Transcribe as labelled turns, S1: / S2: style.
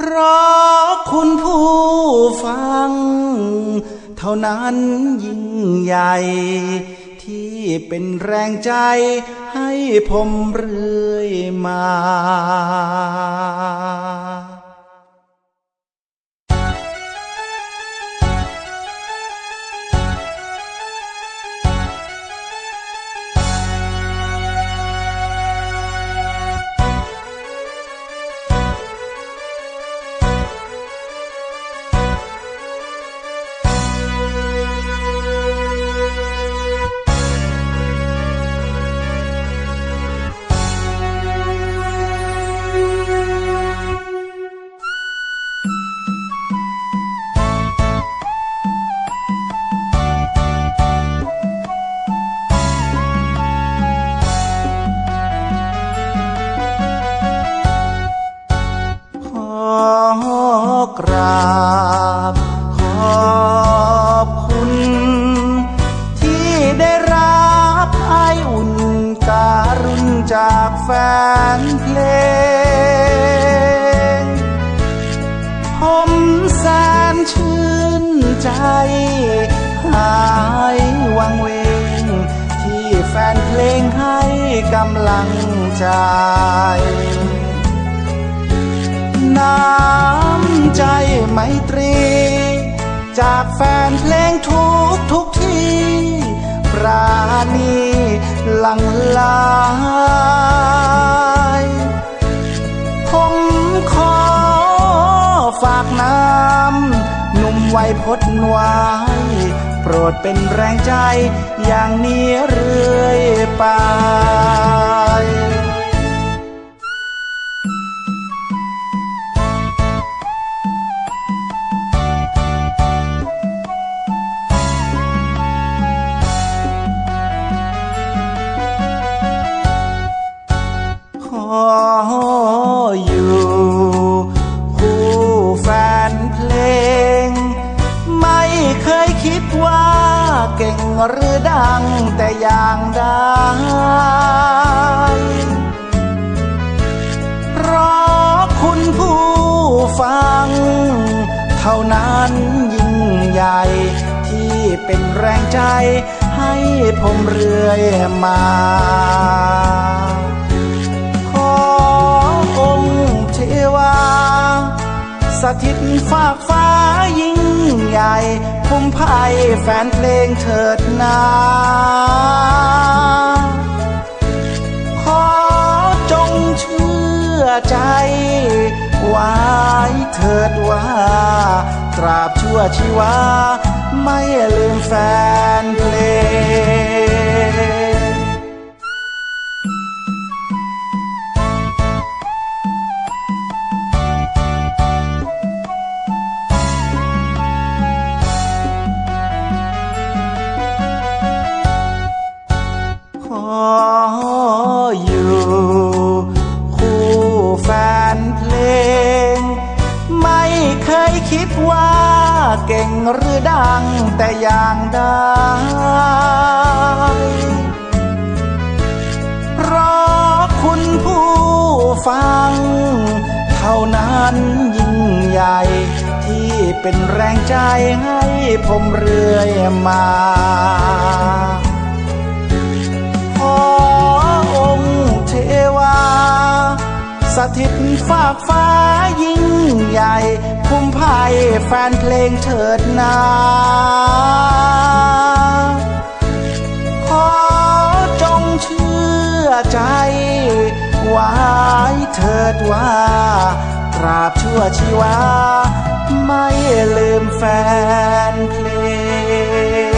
S1: เพราะคุณผู้ฟัง เท่านั้นยิ่งใหญ่ ที่เป็นแรงใจให้ผมเรื่อยมา กราบขอบคุณ ที่ได้รับไออุ่นการุณจากแฟนเพลง ผมแสนชื่นใจหายวังเวง ที่แฟนเพลงให้กำลังใจ น้ำใจไมตรี จากแฟนเพลงทุกทุกที่ ปราณีหลังไหลายผมขอฝากน้ำหนุ่มไวยพจน์ไว้โปรดเป็นแรงใจอย่างนี้เรื่อยไป หรือดังแต่อย่างใดเพราะคุณผู้ฟัง เท่านั้นยิ่งใหญ่ ที่เป็นแรงใจให้ผมเรื่อยมา ขอองค์เทวา สถิตฝากฟ้ายิ่งใหญ่ คุ้มภัยแฟนเพลงเถิดนาขอจงเชื่อใจไว้เถิดว่า ตราบชั่วชีวา ไม่ลืมแฟนเพลง ออยู่ คู่แฟนเพลง ไม่เคยคิดว่าเก่งหรือดังแต่อย่างใดเพราะคุณผู้ฟัง เท่านั้นยิ่งใหญ่ที่เป็นแรงใจให้ผมเรื่อยมา สถิตฝากฟ้ายิ่งใหญ่ คุ้มภัยแฟนเพลงเถิดนาขอจงเชื่อใจไว้เถิดว่าตราบชั่วชีวา ไม่ลืมแฟนเพลง